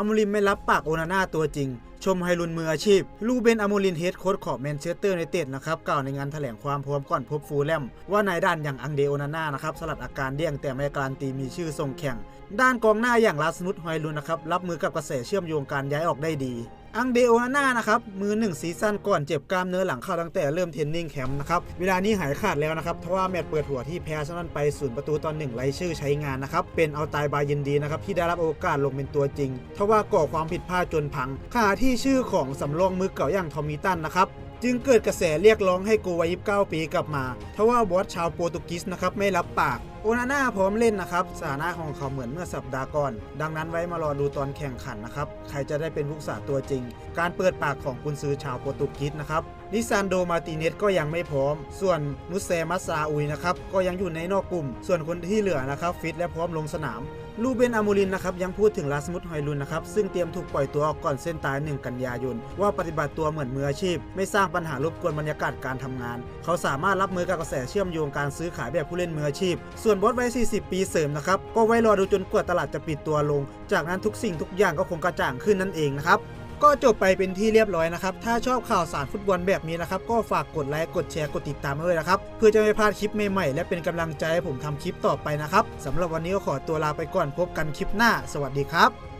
อโมรินไม่รับปากโอนาน่าตัวจริง ชมไฮรุนมืออาชีพ ลูเบนอโมรินเฮดโค้ชของแมนเชสเตอร์ในเต็ดนะครับกล่าวในงานแถลงความพร้อมก่อนพบฟูลแลม ว่านายด้านอย่างอังเดโอนาน่านะครับสลัดอาการเดี่ยงแต่ไม่การันตีมีชื่อทรงแข่ง ด้านกองหน้าอย่างลาสนุตไฮรุนนะครับรับมือกับกระแสเชื่อมโยงการย้ายออกได้ดี อังเดโอนาน่านะครับมือหนึ่งซีซั่นก่อนเจ็บกล้ามเนื้อหลังเข้าตั้งแต่เริ่มเทรนนิ่งแคมป์นะครับเวลานี้หายขาดแล้วนะครับเพราะว่าแมตช์เปิดหัวที่แพ้ชนะไปศูนย์ประตูตอนหนึ่งไร้ชื่อใช้งานนะครับเป็นเอาตายบายยินดีนะครับที่ได้รับโอกาสลงเป็นตัวจริงทว่าก่อความผิดพลาดจนพังขาที่ชื่อของสำรองมือเก่าอย่างทอมมิตันนะครับ จึงเกิดกระแสเรียกร้องให้โกวัย29 ปีกลับมาทว่าบอสชาวโปรตุเกสนะครับไม่รับปาก โอนาน่าพร้อมเล่นนะครับสถานะของเขาเหมือนเมื่อสัปดาห์ก่อน ดังนั้นไว้มารอดูตอนแข่งขันนะครับ ใครจะได้เป็นผู้รักษาตัวจริง การเปิดปากของกุนซือชาวโปรตุเกสนะครับนิซานโดมาติเนสก็ยังไม่พร้อม ส่วนมุสเซมัสซาอุยนะครับก็ยังอยู่ในนอกกลุ่ม ส่วนคนที่เหลือนะครับฟิตและพร้อมลงสนาม ลูเบนอามูลินนะครับยังพูดถึงลาสมุตฮอยลุนนะครับซึ่งเตรียมถูกปล่อยตัวออกก่อนเส้นตาย 1 กันยายน ว่าปฏิบัติตัวเหมือนมืออาชีพ ไม่สร้างปัญหารบกวนบรรยากาศการทำงาน เขาสามารถรับมือกับกระแสเชื่อมโยงการซื้อขายแบบผู้เล่นมืออาชีพ ส่วนบอสไว้ 40 ปีเสริมนะครับก็ไว้รอดูจนกว่าตลาดจะปิดตัวลง จากนั้นทุกสิ่งทุกอย่างก็คงกระจ่างขึ้นนั่นเองนะครับ ก็จบไปเป็นที่เรียบร้อยนะครับ ถ้าชอบข่าวสารฟุตบอลแบบนี้นะครับ ก็ฝากกดไลค์กดแชร์กดติดตามด้วยนะครับ เพื่อจะไม่พลาดคลิปใหม่ๆและเป็นกำลังใจให้ผมทำคลิปต่อไปนะครับสำหรับวันนี้ก็ขอตัวลาไปก่อนพบกันคลิปหน้า สวัสดีครับ